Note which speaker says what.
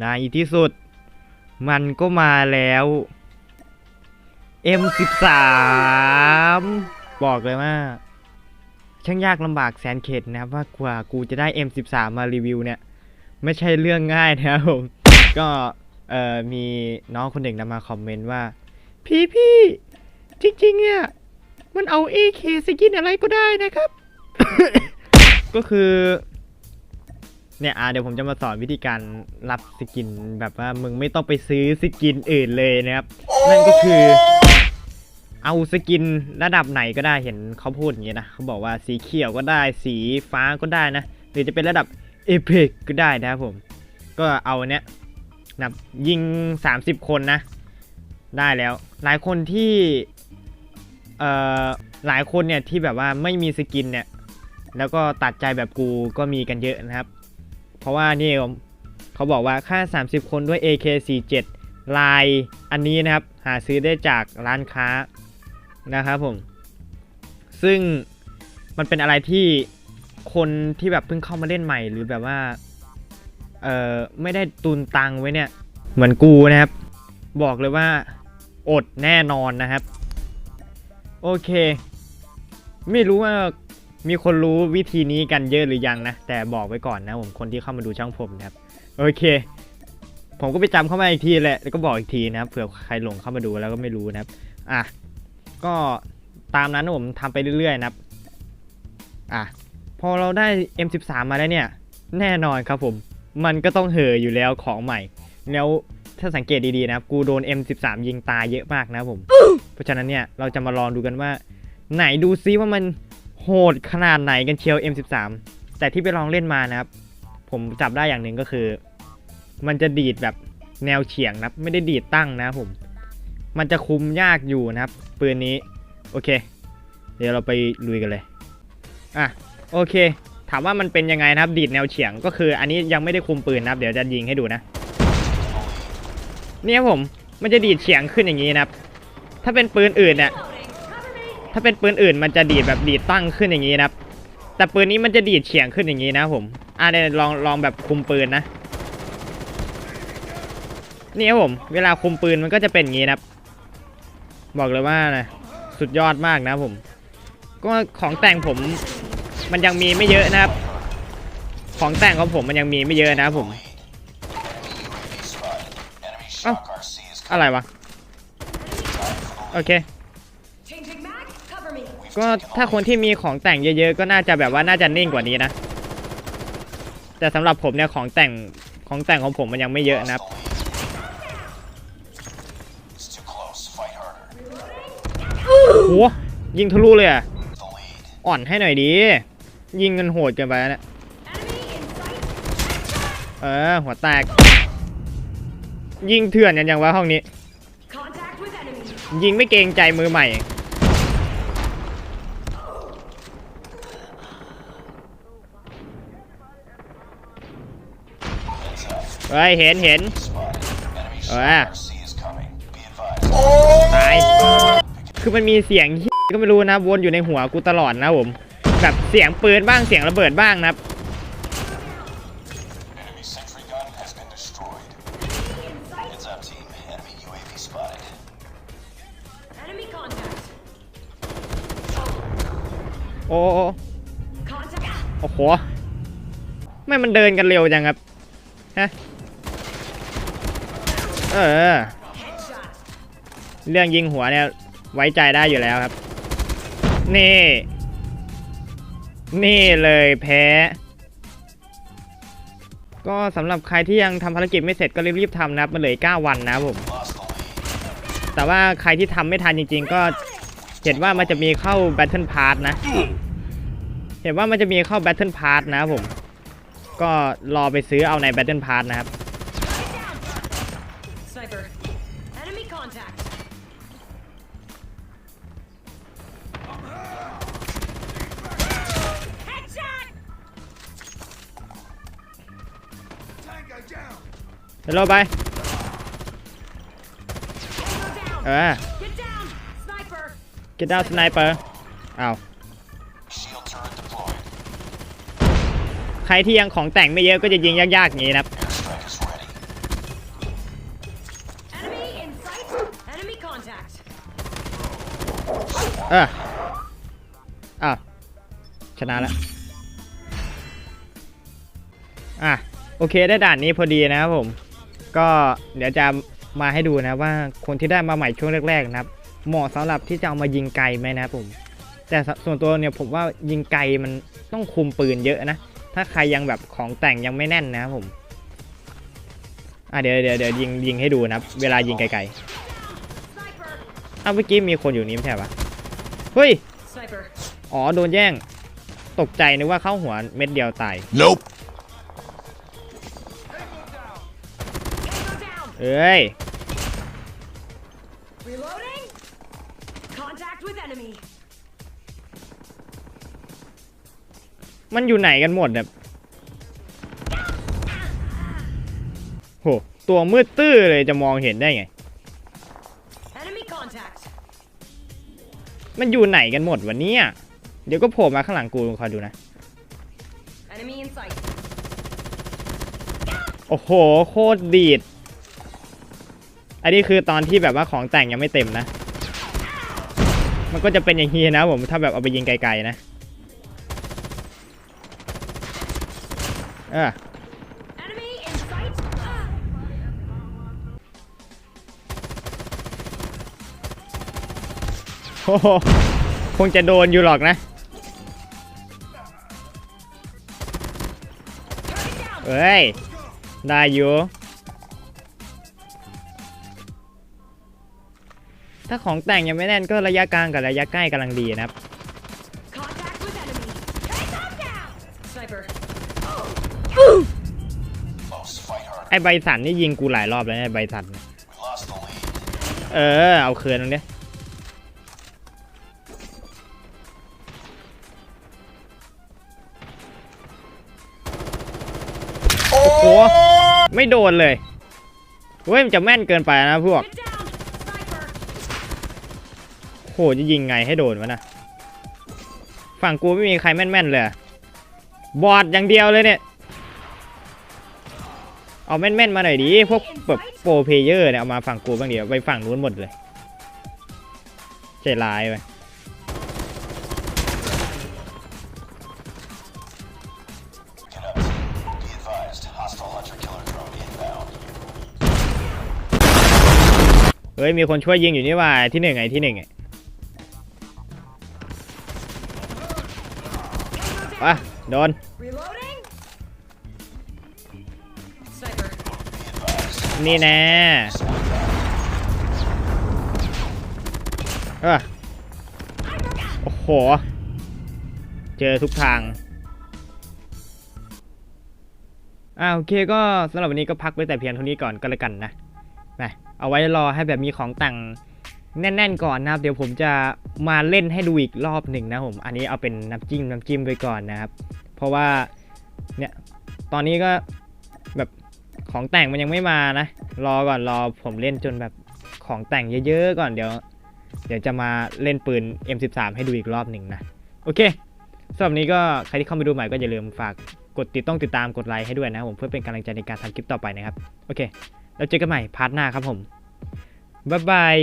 Speaker 1: ในที่สุด มันก็มาแล้ว M13 บอกเลยว่า ช่างยากลำบากแสนเข็ดนะครับว่ากว่ากูจะได้ M13 มารีวิวเนี่ย ไม่ใช่เรื่องง่ายนะครับผม ก็เอ่อมีน้องคนหนึ่งนำมาคอมเมนต์ว่า พี่พี่จริงๆเนี่ย มันเอา AK สกินอะไรก็ได้นะครับ ก็คือ เนี่ยอะเดี๋ยวผมจะมาสอนวิธีการรับสกินแบบว่ามึงไม่ต้องไปซื้อสกินอื่นเลยนะครับ นั่นก็คือ เอาสกินระดับไหนก็ได้เห็นเขาพูดอย่างนี้นะเขาบอกว่าสีเขียวก็ได้ สีฟ้าก็ได้นะ หรือจะเป็นระดับเอพ c ก็ได้นะครับผม ก็เอาเนี้ยนับยิง 30 คนนะ ได้แล้ว หลายคนที่เอ่อหลายคนเนี่ยที่แบบว่าไม่มีสกินเนี่ยแล้วก็ตัดใจแบบกูก็มีกันเยอะนะครับ เพราะว่านี่เขาบอกว่าค่า 30 คนด้วย AK47 ลายอันนี้นะครับ หาซื้อได้จากร้านค้านะครับผม ซึ่งมันเป็นอะไรที่คนที่แบบเพิ่งเข้ามาเล่นใหม่หรือแบบว่า เอ่อ ไม่ได้ตุนตังไว้เนี่ย เหมือนกูนะครับ บอกเลยว่าอดแน่นอนนะครับ โอเค ไม่รู้ว่า มีคนรู้วิธีนี้กันเยอะหรือยังนะ แต่บอกไว้ก่อนนะผมคนที่เข้ามาดูช่องผมนะครับ โอเค ผมก็ไปจำเข้ามาอีกทีแหละแล้วก็บอกอีกทีนะครับเผื่อใครหลงเข้ามาดูแล้วก็ไม่รู้นะครับ อะก็ตามนั้นผมทำไปเรื่อยๆนะครับ อะพอเราได้ M13 มาแล้วเนี่ย แน่นอนครับผม มันก็ต้องเห่ออยู่แล้วของใหม่ แล้วถ้าสังเกตดีๆนะครับ กูโดน M13 ยิงตายเยอะมากนะผม เพราะฉะนั้นเนี่ยเราจะมาลองดูกันว่า ไหนดูซิว่ามัน โหดขนาดไหนกันเชียว M13 แต่ที่ไปลองเล่นมานะครับ ผมจับได้อย่างหนึ่งก็คือ มันจะดีดแบบแนวเฉียงนะครับไม่ได้ดีดตั้งนะผม มันจะคุมยากอยู่นะครับ ปืนนี้ โอเค เดี๋ยวเราไปลุยกันเลย อะ โอเค ถามว่ามันเป็นยังไงนะครับ ดีดแนวเฉียงก็คือ อันนี้ยังไม่ได้คุมปืนนะครับ เดี๋ยวจะยิงให้ดูนะ เนี่ยผม มันจะดีดเฉียงขึ้นอย่างนี้นะครับ ถ้าเป็นปืนอื่นเนี่ย ถ้าเป็นปืนอื่นมันจะดีดแบบดีดตั้งขึ้นอย่างนี้นะครับ แต่ปืนนี้มันจะดีดเฉียงขึ้นอย่างนี้นะผม อะเดี๋ยวลองลองแบบคุมปืนนะ นี่ครับผม เวลาคุมปืนมันก็จะเป็นอย่างนี้นะครับ บอกเลยว่านะสุดยอดมากนะผม ก็ของแต่งผมมันยังมีไม่เยอะนะครับ ของแต่งของผมมันยังมีไม่เยอะนะครับผมเอ้าอะไรวะ โอเค ก็ถ้าคนที่มีของแต่งเยอะๆ ก็น่าจะแบบว่าน่าจะนิ่งกว่านี้นะ แต่สำหรับผมเนี่ยของแต่งของแต่งของผมมันยังไม่เยอะนะครับโหยิงทะลุเลยอะ อ่อนให้หน่อยดี ยิงกันโหดเกินไปแล้วเนี่ยเออ หัวแตก ยิงเถื่อนกันยังวะห้องนี้ ยิงไม่เกรงใจมือใหม่ เฮ้ยเห็นเห็น
Speaker 2: เอ้
Speaker 1: ตายคือมันมีเสียงก็ไม่รู้นะวนอยู่ในหัวกูตลอดนะผมแบบเสียงปืนบ้างเสียงระเบิดบ้างนะครับโอ้โอ้โหไม่มันเดินกันเร็วจังครับฮะ เออ เรื่องยิงหัวเนี่ยไว้ใจได้อยู่แล้วครับ นี่ นี่เลยแพ้ ก็สำหรับใครที่ยังทำภารกิจไม่เสร็จก็รีบๆทำนะครับ มันเหลือ 9 วันนะผม แต่ว่าใครที่ทำไม่ทันจริง ๆ ก็เห็นว่ามันจะมีเข้า Battle Pass นะ เห็นว่ามันจะมีเข้า Battle Pass นะครับผม ก็รอไปซื้อเอาใน Battle Pass นะครับ ฮัลโหลไป เออ
Speaker 3: Get down, sniper.
Speaker 1: อ้าวใครที่ยังของแต่งไม่เยอะก็จะยิงยากๆอย่างนี้นะครับ
Speaker 2: เฮ้
Speaker 3: ย
Speaker 1: เอออ้าวชนะแล้ว อะ โอเคได้ด่านนี้พอดีนะครับผม ก็เดี๋ยวจะมาให้ดูนะว่าคนที่ได้มาใหม่ช่วงแรกๆนะครับ เหมาะสำหรับที่จะเอามายิงไกลไหมนะครับผม แต่ส่วนตัวเนี่ยผมว่ายิงไกลมันต้องคุมปืนเยอะนะ ถ้าใครยังแบบของแต่งยังไม่แน่นนะครับผมอะเดี๋ยวเดี๋ยวเดี๋ยวยิงยิงให้ดูนะครับเวลายิงไกลๆอ้าวเมื่อกี้มีคนอยู่นี่มใช่ปะเฮ้ย อ๋อโดนแย่ง ตกใจนึกว่าเข้าหัวเม็ดเดียวตาย
Speaker 2: Nope.
Speaker 1: เอ้ย
Speaker 3: Reloading. Contact with enemy.
Speaker 1: มันอยู่ไหนกันหมดเนี่ยโห ตัวมืดตื้อเลยจะมองเห็นได้ไง
Speaker 3: Enemy contact.
Speaker 1: มันอยู่ไหนกันหมดวันนี้เดี๋ยวก็โผล่มาข้างหลังกูคอยดูนะ
Speaker 3: Enemy in sight.
Speaker 1: โอ้โห โคตรดีด อันนี้คือตอนที่แบบว่าของแต่งยังไม่เต็มนะ มันก็จะเป็นอย่างนี้นะผมถ้าแบบเอาไปยิงไกลๆนะเออโอ้โหคงจะโดนอยู่หรอกนะเอ้ย ได้อยู่ ถ้าของแต่งยังไม่แน่นก็ระยะกลางกับระยะใกล้กำลังดีนะครับ
Speaker 3: Contact with enemy. Tango down. Sniper.
Speaker 2: Close. Fight hard.
Speaker 1: ไอใบสันนี่ยิงกูหลายรอบแล้วเนี่ยใบสัน
Speaker 2: We lost the lead.
Speaker 1: เออ เอาคืนตรงนี้โอ้โห ไม่โดนเลย เว้ยมันจะแม่นเกินไปนะพวก
Speaker 3: Get down. Sniper.
Speaker 1: โหจะยิงไงให้โดนวะนะฝั่งกูไม่มีใครแม่นๆเลยบอดอย่างเดียวเลยเนี่ยเอาแม่นๆมาหน่อยดิพวกแบบโปรเพเยอร์เนี่ยเอามาฝั่งกูบ้างเดียวไปฝั่งนู้นหมดเลยใจร้ายไปเฮ้ยมีคนช่วยยิงอยู่นี่ว่าที่หนึ่งไงที่หนึ่งไง
Speaker 3: Tango
Speaker 1: อะ
Speaker 3: down.
Speaker 1: โดน
Speaker 3: Reloading. Sniper.
Speaker 2: Be advised.
Speaker 1: นี่แน่เออโอ้โห เจอทุกทางอ่าโอเคก็สำหรับวันนี้ก็พักไว้แต่เพียงเท่านี้ก่อนก็แล้วกันนะนะเอาไว้รอให้แบบมีของแต่ง แน่นๆก่อนนะครับ เดี๋ยวผมจะมาเล่นให้ดูอีกรอบหนึ่งนะผม อันนี้เอาเป็นน้ำจิ้มน้ำจิ้มไปก่อนนะครับ เพราะว่าเนี่ยตอนนี้ก็แบบของแต่งมันยังไม่มานะ รอก่อนรอผมเล่นจนแบบของแต่งเยอะๆก่อนเดี๋ยว เดี๋ยวจะมาเล่นปืน M13 ให้ดูอีกรอบหนึ่งนะ โอเคสำหรับนี้ก็ใครที่เข้ามาดูใหม่ก็อย่าลืมฝากกดติดต้องติดตามกดไลค์ให้ด้วยนะผมเพื่อเป็นกำลังใจในการทำคลิปต่อไปนะครับ โอเค แล้วเจอกันใหม่พาร์ทหน้าครับผมบ๊ายบาย